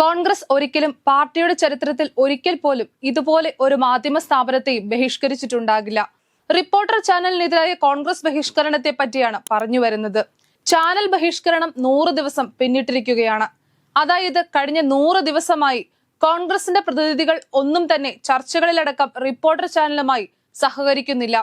കോൺഗ്രസ് ഒരിക്കലും പാർട്ടിയുടെ ചരിത്രത്തിൽ ഒരിക്കൽ പോലും ഇതുപോലെ ഒരു മാധ്യമ സ്ഥാപനത്തെയും ബഹിഷ്കരിച്ചിട്ടുണ്ടാകില്ല. റിപ്പോർട്ടർ ചാനലിനെതിരായ കോൺഗ്രസ് ബഹിഷ്കരണത്തെ പറ്റിയാണ് പറഞ്ഞു വരുന്നത്. ചാനൽ ബഹിഷ്കരണം നൂറ് ദിവസം പിന്നിട്ടിരിക്കുകയാണ്. അതായത് കഴിഞ്ഞ നൂറ് ദിവസമായി കോൺഗ്രസിന്റെ പ്രതിനിധികൾ ഒന്നും തന്നെ ചർച്ചകളിലടക്കം റിപ്പോർട്ടർ ചാനലുമായി സഹകരിക്കുന്നില്ല.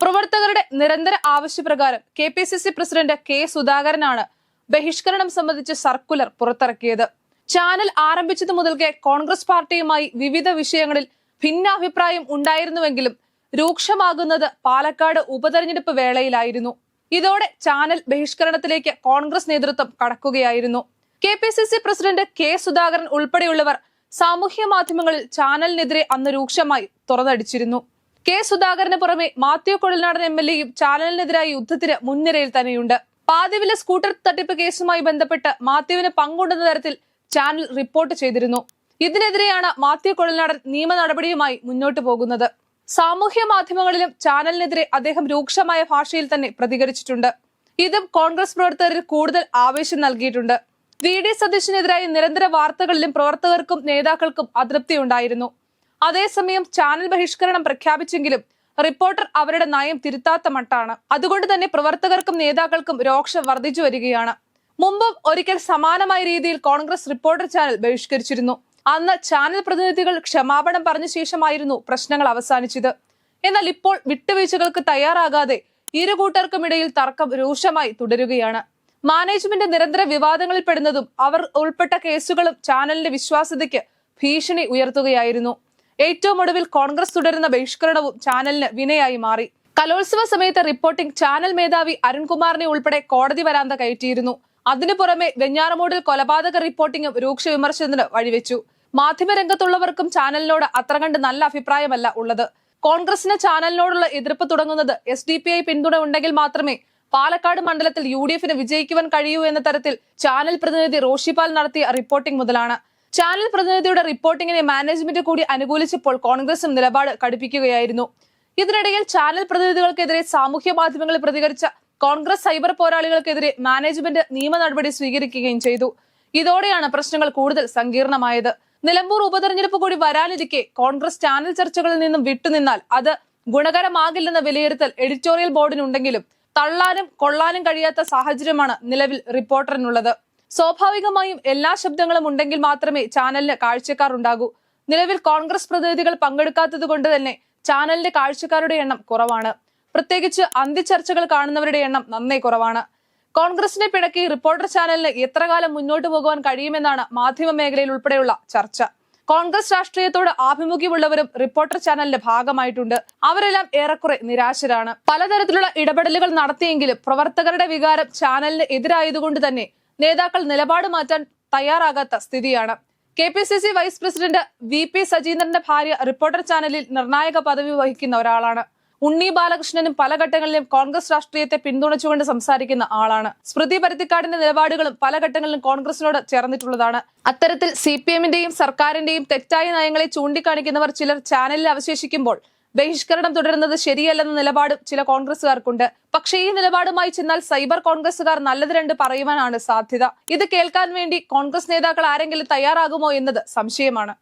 പ്രവർത്തകരുടെ നിരന്തര ആവശ്യപ്രകാരം K P C C president K സുധാകരനാണ് ബഹിഷ്കരണം സംബന്ധിച്ച് സർക്കുലർ പുറത്തിറക്കിയത്. ചാനൽ ആരംഭിച്ചത് മുതൽക്കേ കോൺഗ്രസ് പാർട്ടിയുമായി വിവിധ വിഷയങ്ങളിൽ ഭിന്നാഭിപ്രായം ഉണ്ടായിരുന്നുവെങ്കിലും രൂക്ഷമാകുന്നത് പാലക്കാട് ഉപതെരഞ്ഞെടുപ്പ് വേളയിലായിരുന്നു. ഇതോടെ ചാനൽ ബഹിഷ്കരണത്തിലേക്ക് കോൺഗ്രസ് നേതൃത്വം കടക്കുകയായിരുന്നു. കെ പ്രസിഡന്റ് കെ സുധാകരൻ ഉൾപ്പെടെയുള്ളവർ സാമൂഹ്യ മാധ്യമങ്ങളിൽ ചാനലിനെതിരെ അന്ന് രൂക്ഷമായി തുറന്നടിച്ചിരുന്നു. കെ സുധാകരന് പുറമെ മാത്യു കൊഴിൽനാടൻ എം എൽ എയും ചാനലിനെതിരായ യുദ്ധത്തിന് മുൻനിരയിൽ തന്നെയുണ്ട്. പാതിവിലെ സ്കൂട്ടർ തട്ടിപ്പ് കേസുമായി ബന്ധപ്പെട്ട് മാത്യുവിന് പങ്കുണ്ടെന്ന തരത്തിൽ ചാനൽ റിപ്പോർട്ട് ചെയ്തിരുന്നു. ഇതിനെതിരെയാണ് മാത്യു കൊഴൽനാടൻ നിയമ നടപടിയുമായി മുന്നോട്ടു പോകുന്നത്. സാമൂഹ്യ മാധ്യമങ്ങളിലും ചാനലിനെതിരെ അദ്ദേഹം രൂക്ഷമായ ഭാഷയിൽ തന്നെ പ്രതികരിച്ചിട്ടുണ്ട്. ഇതും കോൺഗ്രസ് പ്രവർത്തകരിൽ കൂടുതൽ ആവേശം നൽകിയിട്ടുണ്ട്. വി. ഡി. സതീശിനെതിരായി നിരന്തര വാർത്തകളിലും പ്രവർത്തകർക്കും നേതാക്കൾക്കും അതൃപ്തി ഉണ്ടായിരുന്നു. അതേസമയം ചാനൽ ബഹിഷ്കരണം പ്രഖ്യാപിച്ചെങ്കിലും റിപ്പോർട്ടർ അവരുടെ നയം തിരുത്താത്ത മട്ടാണ്. അതുകൊണ്ട് തന്നെ പ്രവർത്തകർക്കും നേതാക്കൾക്കും രോക്ഷം വർദ്ധിച്ചു വരികയാണ്. മുമ്പും ഒരിക്കൽ സമാനമായ രീതിയിൽ കോൺഗ്രസ് റിപ്പോർട്ടർ ചാനൽ ബഹിഷ്കരിച്ചിരുന്നു. അന്ന് ചാനൽ പ്രതിനിധികൾ ക്ഷമാപണം പറഞ്ഞ ശേഷമായിരുന്നു പ്രശ്നങ്ങൾ അവസാനിച്ചത്. എന്നാൽ ഇപ്പോൾ വിട്ടുവീഴ്ചകൾക്ക് തയ്യാറാകാതെ ഇരു കൂട്ടർക്കുമിടയിൽ തർക്കം രൂക്ഷമായി തുടരുകയാണ്. മാനേജ്മെന്റ് നിരന്തര വിവാദങ്ങളിൽ പെടുന്നതും അവർ ഉൾപ്പെട്ട കേസുകളും ചാനലിന്റെ വിശ്വാസ്യതയ്ക്ക് ഭീഷണി ഉയർത്തുകയായിരുന്നു. ഏറ്റവും ഒടുവിൽ കോൺഗ്രസ് തുടരുന്ന ബഹിഷ്കരണവും ചാനലിന് വിനയായി മാറി. കലോത്സവ സമയത്ത് റിപ്പോർട്ടിംഗ് ചാനൽ മേധാവി അരുൺകുമാറിനെ ഉൾപ്പെടെ കോടതി വരാന്ത കയറ്റിയിരുന്നു. അതിനു പുറമെ വെഞ്ഞാറമൂടിൽ കൊലപാതക റിപ്പോർട്ടിംഗും രൂക്ഷ വിമർശനത്തിന് വഴിവെച്ചു. മാധ്യമരംഗത്തുള്ളവർക്കും ചാനലിനോട് അത്ര കണ്ട് നല്ല അഭിപ്രായമല്ല ഉള്ളത്. കോൺഗ്രസിന് ചാനലിനോടുള്ള എതിർപ്പ് തുടങ്ങുന്നത് എസ് ഡി പി ഐ പിന്തുണ ഉണ്ടെങ്കിൽ മാത്രമേ പാലക്കാട് മണ്ഡലത്തിൽ യു ഡി എഫിന് വിജയിക്കുവാൻ കഴിയൂ എന്ന തരത്തിൽ ചാനൽ പ്രതിനിധി റോഷിപാൽ നടത്തിയ റിപ്പോർട്ടിംഗ് മുതലാണ്. ചാനൽ പ്രതിനിധിയുടെ റിപ്പോർട്ടിങ്ങിനെ മാനേജ്മെന്റ് കൂടി അനുകൂലിച്ചപ്പോൾ കോൺഗ്രസും നിലപാട് കടുപ്പിക്കുകയായിരുന്നു. ഇതിനിടയിൽ ചാനൽ പ്രതിനിധികൾക്കെതിരെ സാമൂഹ്യ മാധ്യമങ്ങളിൽ പ്രതികരിച്ച കോൺഗ്രസ് സൈബർ പോരാളികൾക്കെതിരെ മാനേജ്മെന്റ് നിയമ നടപടി സ്വീകരിക്കുകയും ചെയ്തു. ഇതോടെയാണ് പ്രശ്നങ്ങൾ കൂടുതൽ സങ്കീർണമായത്. നിലമ്പൂർ ഉപതെരഞ്ഞെടുപ്പ് കൂടി വരാനിരിക്കെ കോൺഗ്രസ് ചാനൽ ചർച്ചകളിൽ നിന്നും വിട്ടുനിന്നാൽ അത് ഗുണകരമാകില്ലെന്ന വിലയിരുത്തൽ എഡിറ്റോറിയൽ ബോർഡിനുണ്ടെങ്കിലും തള്ളാനും കൊള്ളാനും കഴിയാത്ത സാഹചര്യമാണ് നിലവിൽ റിപ്പോർട്ടറിനുള്ളത്. സ്വാഭാവികമായും എല്ലാ ശബ്ദങ്ങളും ഉണ്ടെങ്കിൽ മാത്രമേ ചാനലിന് കാഴ്ചക്കാർ ഉണ്ടാകൂ നിലവിൽ കോൺഗ്രസ് പ്രതിനിധികൾ പങ്കെടുക്കാത്തത് കൊണ്ട് തന്നെ ചാനലിന്റെ കാഴ്ചക്കാരുടെ എണ്ണം കുറവാണ്. പ്രത്യേകിച്ച് അന്ത്യചർച്ചകൾ കാണുന്നവരുടെ എണ്ണം നന്നേ കുറവാണ്. കോൺഗ്രസിനെ പിണക്കി റിപ്പോർട്ടർ ചാനലിന് എത്ര കാലം മുന്നോട്ട് പോകുവാൻ കഴിയുമെന്നാണ് മാധ്യമ മേഖലയിൽ ഉൾപ്പെടെയുള്ള ചർച്ച. കോൺഗ്രസ് രാഷ്ട്രീയത്തോട് ആഭിമുഖ്യമുള്ളവരും റിപ്പോർട്ടർ ചാനലിന്റെ ഭാഗമായിട്ടുണ്ട്. അവരെല്ലാം ഏറെക്കുറെ നിരാശരാണ്. പലതരത്തിലുള്ള ഇടപെടലുകൾ നടത്തിയെങ്കിലും പ്രവർത്തകരുടെ വികാരം ചാനലിന് എതിരായതുകൊണ്ട് തന്നെ നേതാക്കൾ നിലപാട് മാറ്റാൻ തയ്യാറാകാത്ത സ്ഥിതിയാണ്. K P C C vice president V P സജീന്ദ്രന്റെ ഭാര്യ റിപ്പോർട്ടർ ചാനലിൽ നിർണായക പദവി വഹിക്കുന്ന ഒരാളാണ്. ഉണ്ണി ബാലകൃഷ്ണനും പല ഘട്ടങ്ങളിലും കോൺഗ്രസ് രാഷ്ട്രീയത്തെ പിന്തുണച്ചുകൊണ്ട് സംസാരിക്കുന്ന ആളാണ്. സ്മൃതി പരുത്തിക്കാടിന്റെ നിലപാടുകളും പല ഘട്ടങ്ങളിലും കോൺഗ്രസിനോട് ചേർന്നിട്ടുള്ളതാണ്. അത്തരത്തിൽ സി പി എമ്മിന്റെയും സർക്കാരിന്റെയും തെറ്റായ നയങ്ങളെ ചൂണ്ടിക്കാണിക്കുന്നവർ ചിലർ ചാനലിൽ അവശേഷിക്കുമ്പോൾ ബഹിഷ്കരണം തുടരുന്നത് ശരിയല്ലെന്ന നിലപാടും ചില കോൺഗ്രസുകാർക്കുണ്ട് പക്ഷേ ഈ നിലപാടുമായി ചെന്നാൽ സൈബർ കോൺഗ്രസുകാർ നല്ലത് രണ്ട് പറയുവാനാണ് സാധ്യത. ഇത് കേൾക്കാൻ വേണ്ടി കോൺഗ്രസ് നേതാക്കൾ ആരെങ്കിലും തയ്യാറാകുമോ എന്നത് സംശയമാണ്.